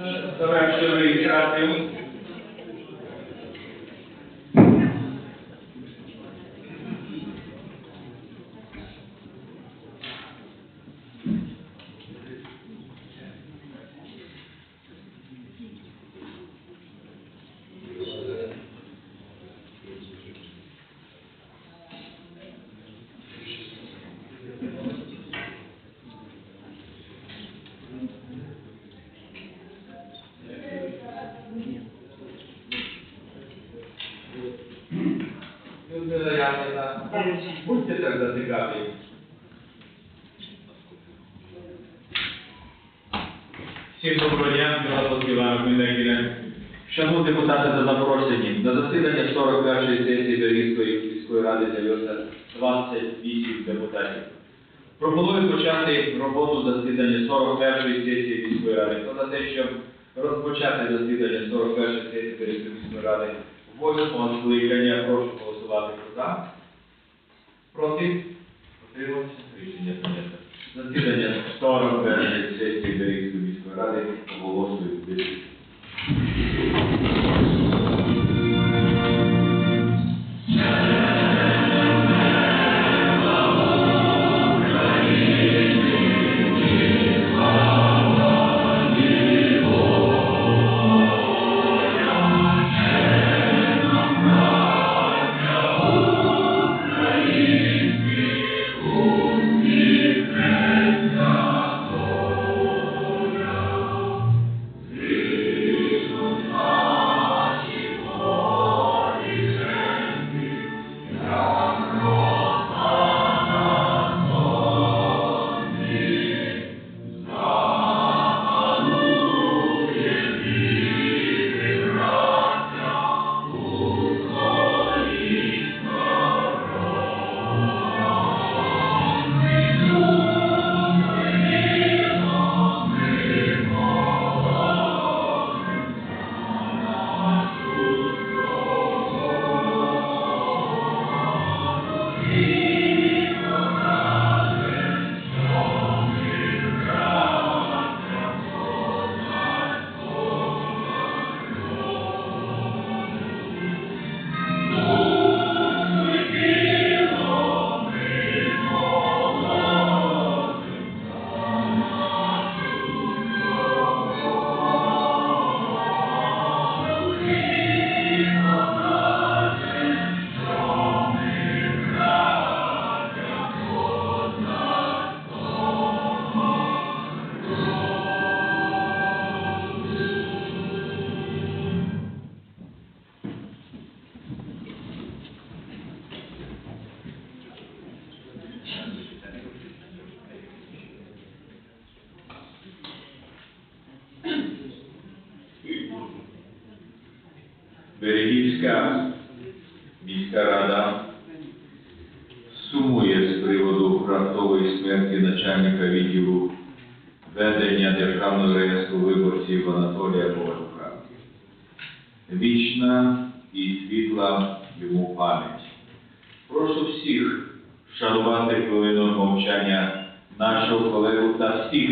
So actually, I think Всім доброго дня, Білоруський Іван Хмельницький. Шановні депутати та запрошені, на засідання 41-ї сесії Берізької міської ради з'явилося 28 депутатів. Пропоную почати роботу засідання 41-ї сесії міської ради. Хто за те, щоб розпочати засідання 41-ї сесії Берізької міської ради восьмого скликання, прошу голосувати за. Проти? Утримався? Рішення прийнято. Засідання 41-ї сесії Берізької ради оголошую Берегівська міська рада сумує з приводу раптової смерті начальника відділу ведення Державного реєстру виборців Анатолія Божука. Вічна і світла йому пам'ять. Прошу всіх вшанувати хвилиною мовчання нашого колегу та всіх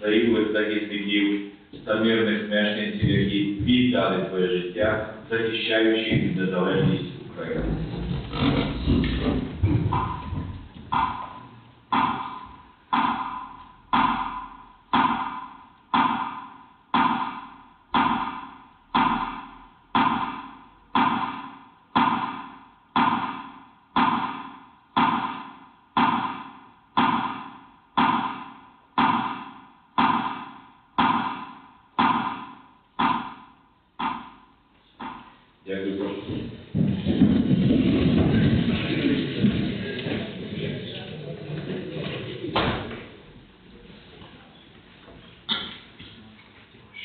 загиблих захисників та мирних мешканців, які віддали своє життя, захищаючи незалежність України.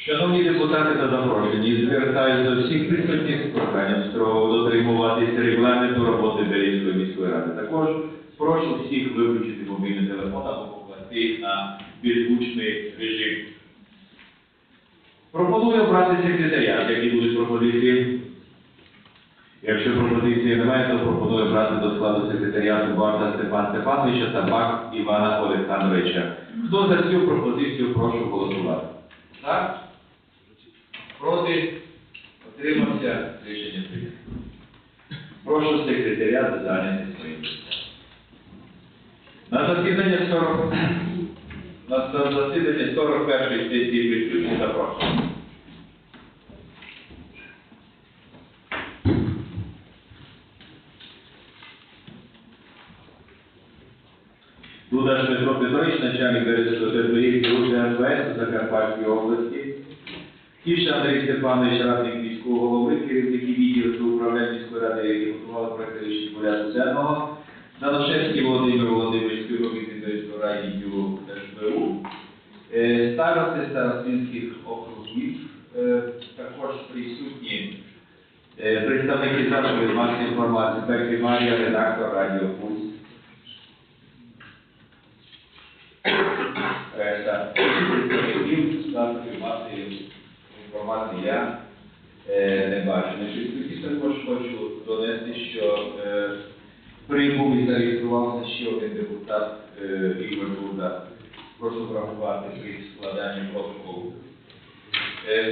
Шановні депутати та запрошені, звертаюся до всіх присутніх з проханням строго дотримуватися регламенту роботи Берізької міської ради. Також прошу всіх виключити мобільний телефон або покласти на беззвучний режим. Пропоную обрати секретаря, який будуть проходити. Якщо пропозиції немає, то пропоную брати до складу секретаріату Барта Степан Степановича та Бак Івана Олександровича. Хто за цю пропозицію, прошу голосувати. Так? Проти? Отримався? Рішення прийнято. Прошу секретаря зайняти свої місця. На засідання 40... На засідання 41 сесії присутні запрошую. Петро Петрович, начальник Березової групи МВС у Закарпатській області. Кіша Андрій Степанович, радник міського голови, керівники відділу управління міської ради, які готували проект рішення порядку денного. Даношевський Володимир Володимирович, співробітник міської ради відділу СБУ. Е, Старости старостинських округів, е, також присутні е, представники засобів масової інформації, Бекі Марія, редактор Радіо Пульс. Представників засобів масової інформації я не бачу. Значить, також хочу донести, що е, і зареєструвався ще один депутат е, Ігор Дуда. Прошу врахувати при складанні протоколу.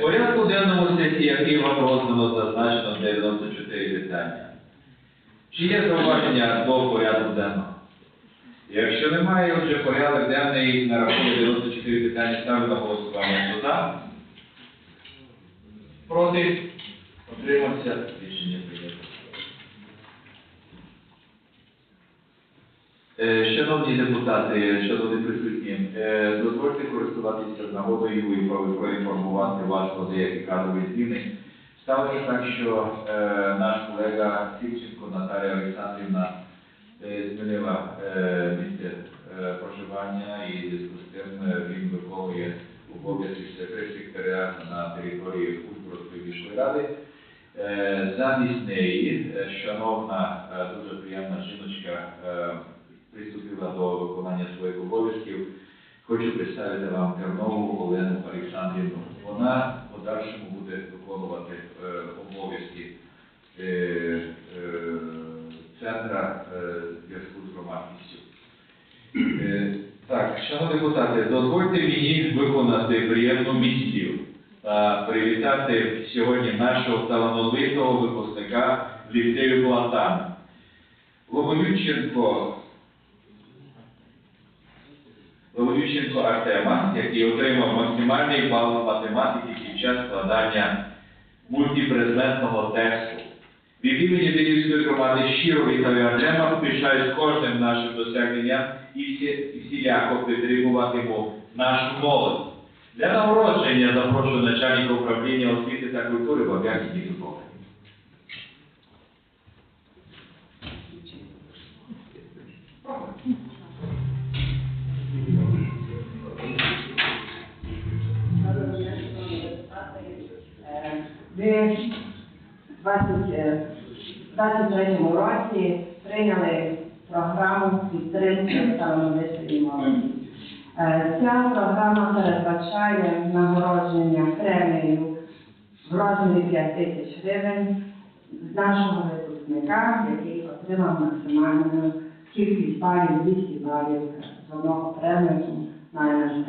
Порядку денному сесії, який вам роздано, зазначено 94 питання. Чи є зауваження до порядку денного? Якщо немає, вже порядок денний на рахунок 94 питання ставлю на голосування. Хто за? Проти? Отримався? Рішення прийнято. Е, Шановні депутати, шановні присутні, е, дозвольте користуватися нагодою і проінформувати вас про деякі кадрові зміни. Сталося так, що е, наш колега Сівченко Наталія Олександрівна е, змінила е, місце е, проживання і е, він виконує обов'язки секретаря на території Ужгородської міської ради. Е, Замість неї, е, шановна, е, дуже приємна жіночка приступила до виконання своїх обов'язків. Хочу представити вам Тернову Олену Олександрівну. Вона в подальшому буде виконувати обов'язки центра зв'язку з громадськістю. Так, шановні депутати, дозвольте мені виконати приємну місію та привітати сьогодні нашого талановитого випускника ліцею Платан. Ломонюченко Ломонюченко Артема, який отримав максимальний бал математики під час складання мультипредметного тесту. Від імені Денівської громади щиро вітаю Артема, пишаюсь кожним нашим досягненням і всі, всіляко підтримуватиму нашу молодь. Для нагородження запрошую начальника управління освіти та культури Баб'як Дніпро. Ви в 23 році прийняли програму підтримки талановитої молоді. Е, Ця програма передбачає нагородження премією в розмірі 5 тисяч гривень з нашого випускника, який отримав максимальну кількість балів 200 балів з одного предмету на НМТ.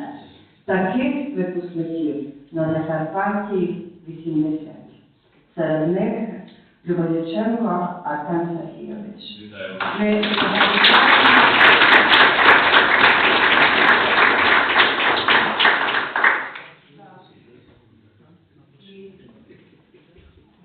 Таких випускників на Закарпатті 80. Серед них Любовиченко Артем Сергійович. Вітаю.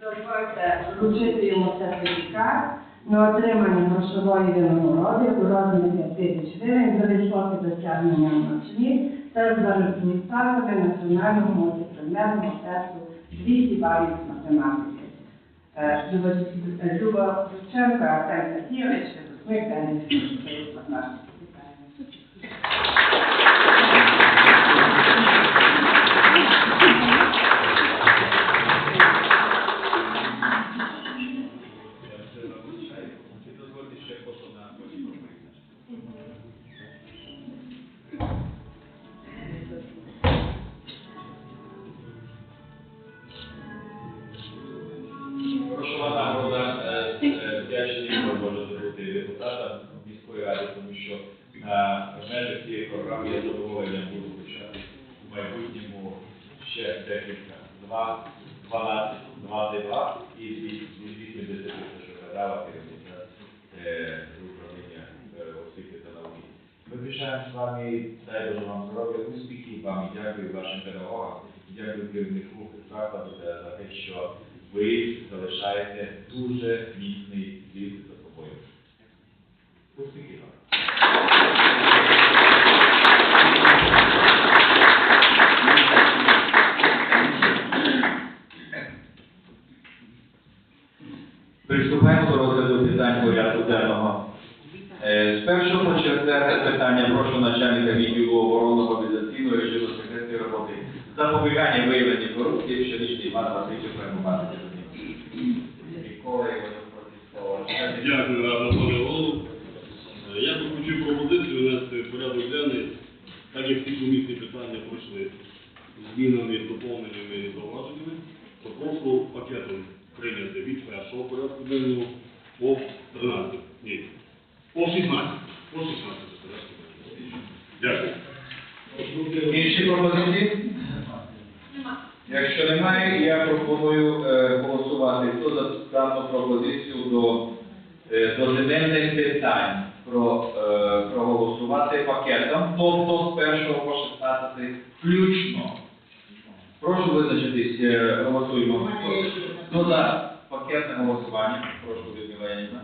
Дозвольте вручити йому сертифікат на отримання грошової винагороди у розмірі 5 тисяч гривень за високе досягнення в навчанні та за результатами національного мультипредметного тесту 200 балів з математики. Е, Люба- е, Люба Шевченко, Артем Сергійович, випускник Денисівської математики. Ви залишаєте дуже міцний слід за собою. Успіхів вам! Приступаємо до розгляду питань порядку денного. Е, З першого по четверте питання прошу начальника відділу оборонно-мобілізаційного режиму секретної роботи запобігання виявлення корупції в щорічній Івана Васильовича Перемагати. Микола Іванович, слова. Дякую, гарно, пане голову. Е, Я би хотів пропозицію внести в порядок денний, так як всі комісні питання пройшли змінами, доповненнями і зауваженнями, то просто пакетом прийняти від першого денного по 13. Ні, по 16. По 16 порядку денного. Дякую. Інші пропозиції? Якщо немає, я пропоную е, голосувати. Хто за дану пропозицію до, е, до земельних питань про, е, проголосувати пакетом, тобто з 1 по 16 включно. Прошу визначитись, е, голосуємо. Хто- Хто за пакетне голосування? Прошу Людмила Янівна.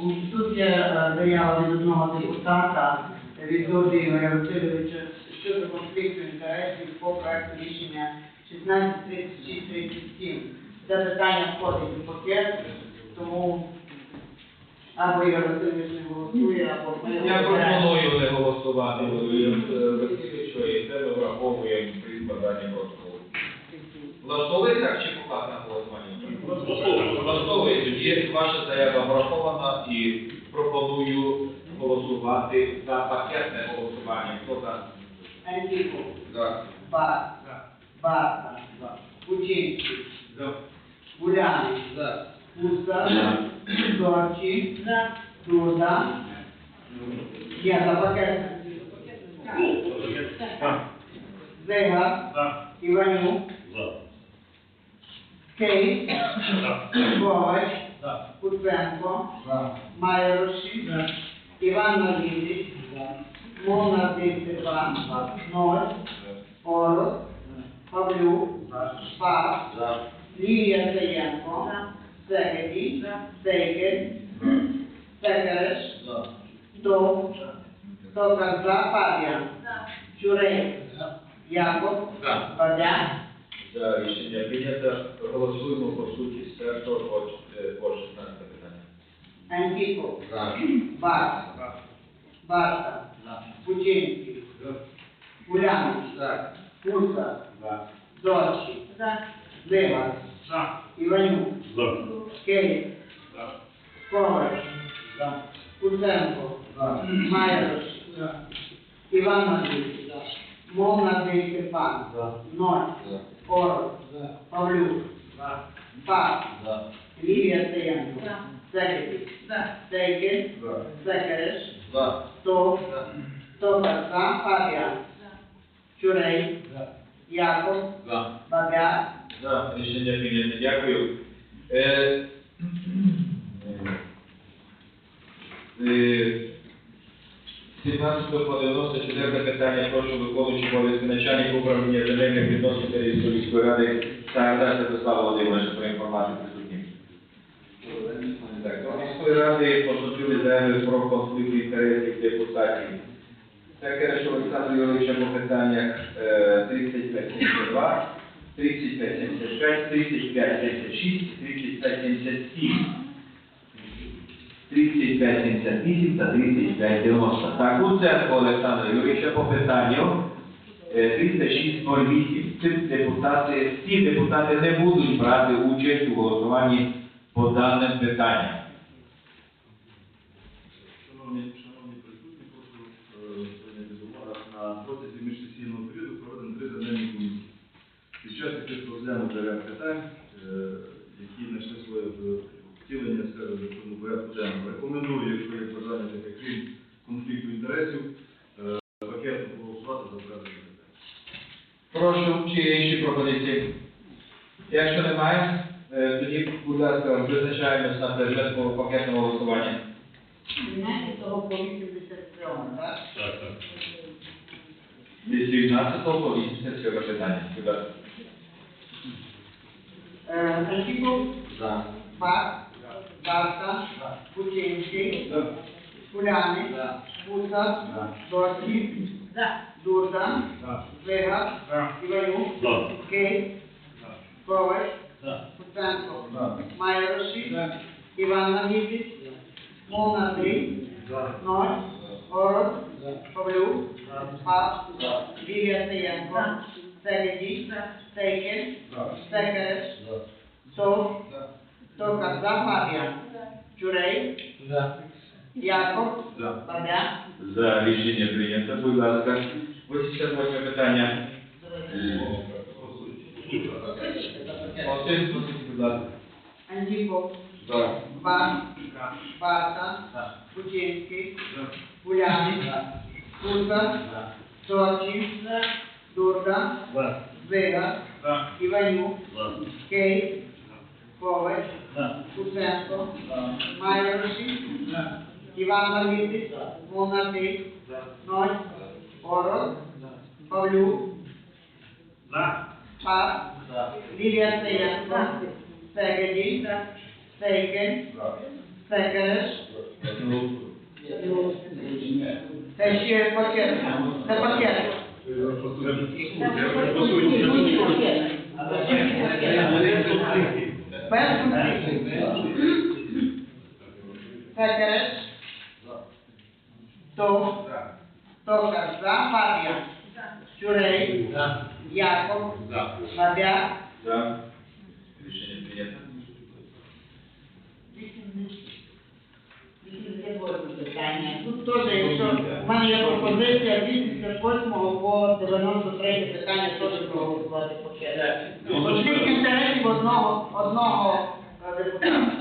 У Тут є е, заява від одного депутата від Ігоря Васильовича щодо конфлікту інтересів по проекту рішення 163637. Це питання входить у пакет, тому або Ігор Васильович не голосує, або ми Я пропоную не голосувати Васильовичу і це ми враховуємо при складанні протоколу. Влаштовує так чи поклад на голосування? Влаштовує. Тоді ваша заява врахована і пропоную голосувати за пакетне голосування. Хто за? Антіпов, За. Бар, Барта, Кучинський, За. Гуляний, За. Пуста, Дорчі, Дуда, я за пакет. Зига, Іванюк, За. Кейс, Ковач, Куценко, Майороші, Іван Малізич, Мовна 32, Ноль, Орос, Павлюк, Пас, Лілія Заєнко, Сегеді, Сейкель, Секереш, Дов, Токар за Фабіан, Чурей, Яков, Бадя, За рішення прийнято. Голосуємо по суті з першого по е, по 16 питання. Антипов, Барс, Барта, Пучинський, Улянович, Пуса, Дорчі, Лева, Іванюк, За. Кейс, Ковач, Куценко, Майош, Іван Матвійович, Мовна Андрій Степан, Ноль, Оров, Павлюк, Пас, Лілія Стоянко, Секретарь, Сейкін, Секереш, Тов, Токар за Фабіан, Чурей, Яков, Бабяк, За рішення прийнято. Дякую. Е, е, 17 по 94 питання прошу виконуючи обов'язки начальника управління земельних відносин Київської міської ради Сагайда Святослава Володимировича про інформацію присутнім. До міської ради поступили заяви про конфлікт інтересів депутатів. Секереш Олександр Юрійовича по питаннях е, 3572, 3575, 3576, 3577. 3578 та 3590. Так, церкву Олександра Юрійовича по питанню е, 3608. Ці депутати, ці депутати не будуть брати участь у голосуванні по даним питанням. Шановні, шановні присутні, прошу е, прийняти до уваги на протязі міжсесійного періоду проведено три земельні комісії. Під час яких розглянуто ряд питань, е, які знайшли своє втілення скажімо, в цьому порядку денному. Рекомендую, якщо є бажання таке, крім конфлікту інтересів, е, пакетно проголосувати за порядок питань. Прошу, чи є інші пропозиції? Якщо немає, е, тоді, будь ласка, визначаємося на предмет по пакетному голосуванню. Знаєте, того по 87, так? Так, так. З 19 по 87 питання. Будь ласка. Е, Антипов, За. Бак, Барта, Кучинський, Куляни, Гусар, Дорсі, Дурда, Звига, Іванюк, За. Ковач, Куценко, Майороші, Іван Нагідіч, Мовна Три, Ноль, Город, Павлюк, Пап, Лілія Саєнко, Сегеді, Сейкель, Секереш, Сов, Токар, За, Фабіан, Чурей, Яков, Бабя, За рішення прийнято. Будь ласка. 88 питання. Один, будь ласка. Антипов, За. Бак, Барта, Кучинський, Гуляни, Куса, Сочі, Дурда, Звига, Іванюк, За. Кей, Ковач, Куценко, Майороші, Іван Лавітич, Монатик, Ноль, Ород, Павлюк, Пап, Лілія Саєнко, Сегеді, Сейкель, Секереш, це ще пакет, це пакет. Без Секереш, То, Токар, За, Фабіан, Чурей, Яков, Бабя, За. Рішення прийнято. Тут теж, якщо в мене є пропозиція 88 по 93 питання теж проголосувати по пакет. Конфлікт інтересів одного, одного е, депутата.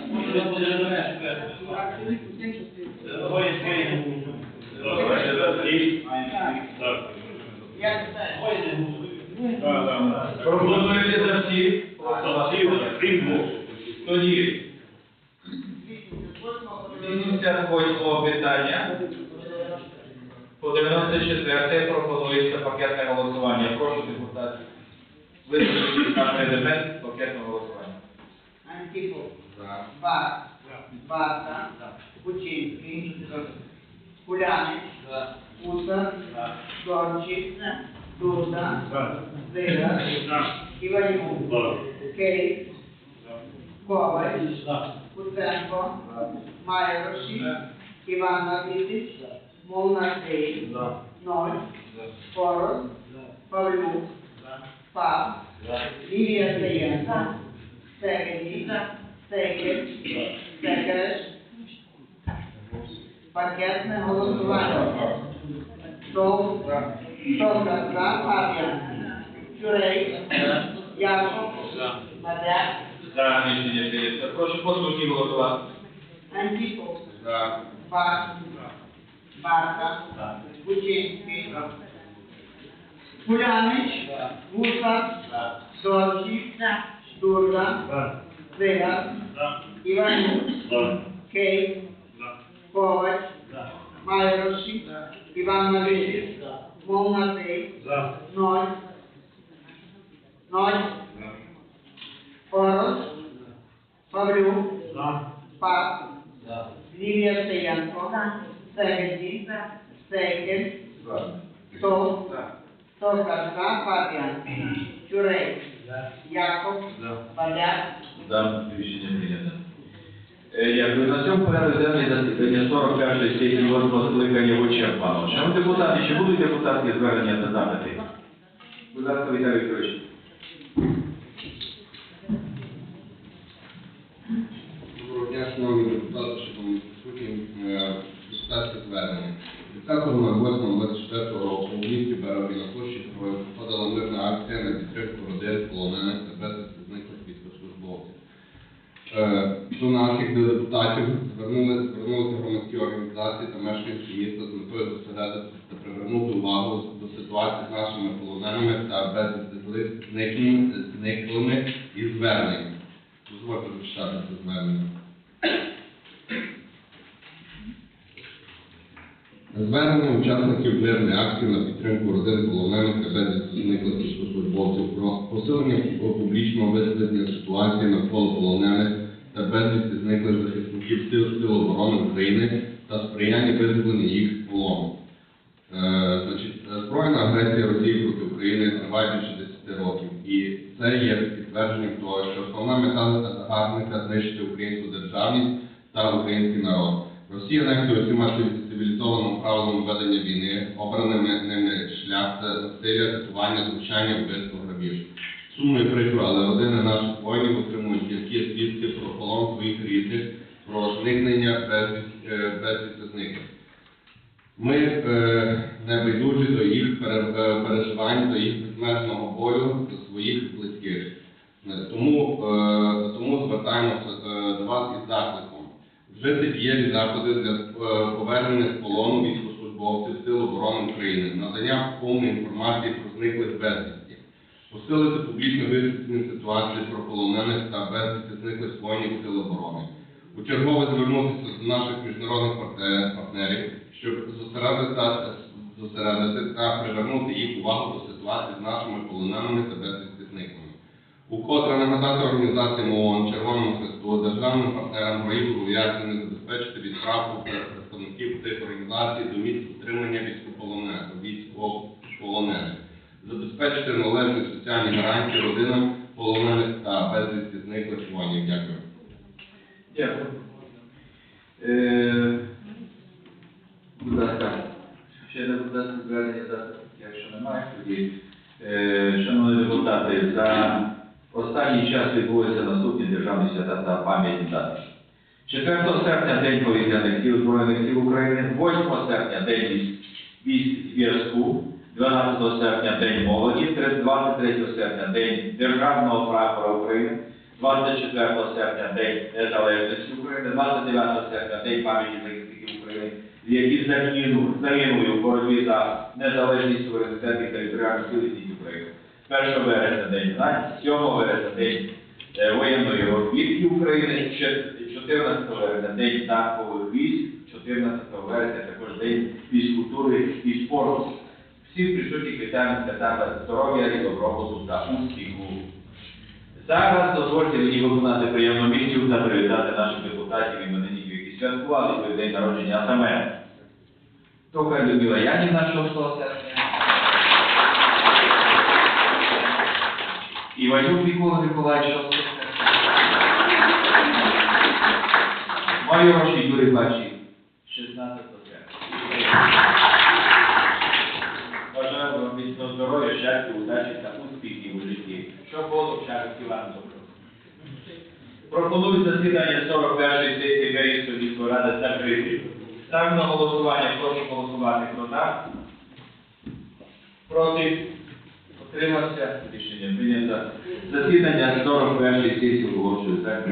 Так. Як це? Пропонуєте за всі? Крім двох. Тоді 88 88 питання. По 94 пропонується пакетне голосування. Прошу депутатів визначити на предмет пакетного голосування. Антипов, Бак, Барта, Кучинський, Кулянич, Уса, Дончик, Дурда, Зига, Іванюк, За. Кей, Ковач, Куценко, Майороші, Іван Лавітич, Молнарський, Ноль, Порос, Павлюк, Пап, Лілія Саєнко, Сегеді, Секель, Секереш, пакетне голосування. Тов, Товка, За, Фабіан, Чурей, Яков, Бадяк, За рішення прийнято. Прошу по суті голосувати. Антипов, За. Бак, Барта, Кучинський, Кулянич, Гусар, Дорчі, Дурда, Зига, Іванюк, За. Кей, Ковач, Майороші, Іван Навичич, Молнатий, Ноль, Ноль, Орос, Павлюк, Пап, Лілія Саєнко, Сегеді, Сейкель, Тов, Токар, Фабіан, Чурей, Яков, Баляк, За рішення прийнято. Е, Дякую. На цьому порядок денний засідання 41 сесії 8 скликання вичерпано. Шановні депутати, чи будуть депутатські звернення та запити? Будь ласка, Віталій Вікторович. Доброго дня, шановні депутати, шановні присутні. Е, Депутатське звернення. 30.08.24 року у місті Берові на площі Героїв проходила мирна акція на підтримку родин полонених та безвісти зниклих військовослужбовців. Е, До наших до депутатів звернулися громадські організації та мешканці міста з метою зосередити та привернути увагу до ситуації з нашими полоненими та безвісти зниклими, зниклими і зверненнями. Дозвольте зачитати це звернення. Звернення учасників мирної акції на підтримку родин полонених та безвісти зниклих військовослужбовців про посилення публічного висвітлення ситуації навколо полонених та безвісти зниклих захисників сил Сил оборони України та сприяння визволенню їх полону. Е, е, збройна агресія Росії проти України триває більше 10 років, і це є підтвердженням того, що основна мета загарбника знищити українську державність та український народ. Росія нехтує всіма цивілізованими правилами ведення війни, обраними ними шлях насилля, катування, звучання, вбивство, грабіж. Сумно і прикро, але родини наших воїнів отримують гіркі звістки про полон своїх рідних, про зникнення безвість- е, безвісти зниклих. Ми е, не байдужі до їх е, переживань, до їх безмежного болю, до своїх близьких. Е, Тому, е, тому звертаємося до вас із закликом. Вжити дієві заходи для е, повернення з полону військовослужбовців Сил оборони України, надання повної інформації про зниклих безвісті, посилити публічне висвітлення ситуації про полонених та безвісті зниклих воїнів Сил оборони. У чергове звернутися до наших міжнародних партнерів, щоб зосередити, зосередити та привернути їх увагу до ситуації з нашими полоненими та безвісти зниклими. Укотре нагадати організаціям ООН, Червоному Хресту, державним партнерам проєкту ув'язнених забезпечити відправку представників цих організацій до місць утримання військовополонених, військовополонених, забезпечити належні соціальні гарантії родинам полонених та безвісти зниклих воїнів. Дякую. Дякую. Ще не будь ласка, звернення якщо немає, тоді, е, шановні депутати, за останній час відбулися наступні державні свята та пам'ятні дати. 4 серпня День повітряних сил Збройних сил України, 8 серпня День військ- зв'язку, 12 серпня День молоді, 23 серпня День Державного прапора України, 24 серпня День Незалежності України, 29 серпня День пам'яті захисників України, які загину- загинули у боротьбі за незалежність суверенітет і територіальну цілісність. 1 вересня День знань, 7 вересня День е, воєнної розвідки України, ще 14 вересня День танкових військ, 14 вересня також День фізкультури і спорту. Всіх присутніх вітаємо свята здоров'я і добробуту та успіху. Зараз дозвольте мені виконати приємну місію та привітати наших депутатів іменинників, які святкували свій день народження, саме Тока Людмила Янівна 6 серпня, Іванюк Микола Миколаївич 6 серпня, Майороші Юрій Бачі 16 серпня. Бажаю вам міцного здоров'я, щастя, удачі та успіхів у житті. Що було в чарці вам. Пропоную засідання 41-ї сесії Берівської міської ради закрити. Ставлю на голосування, прошу голосувати. Хто за? Проти? Утримався. Рішення прийнято. Засідання 41 сесії оголошую. Так.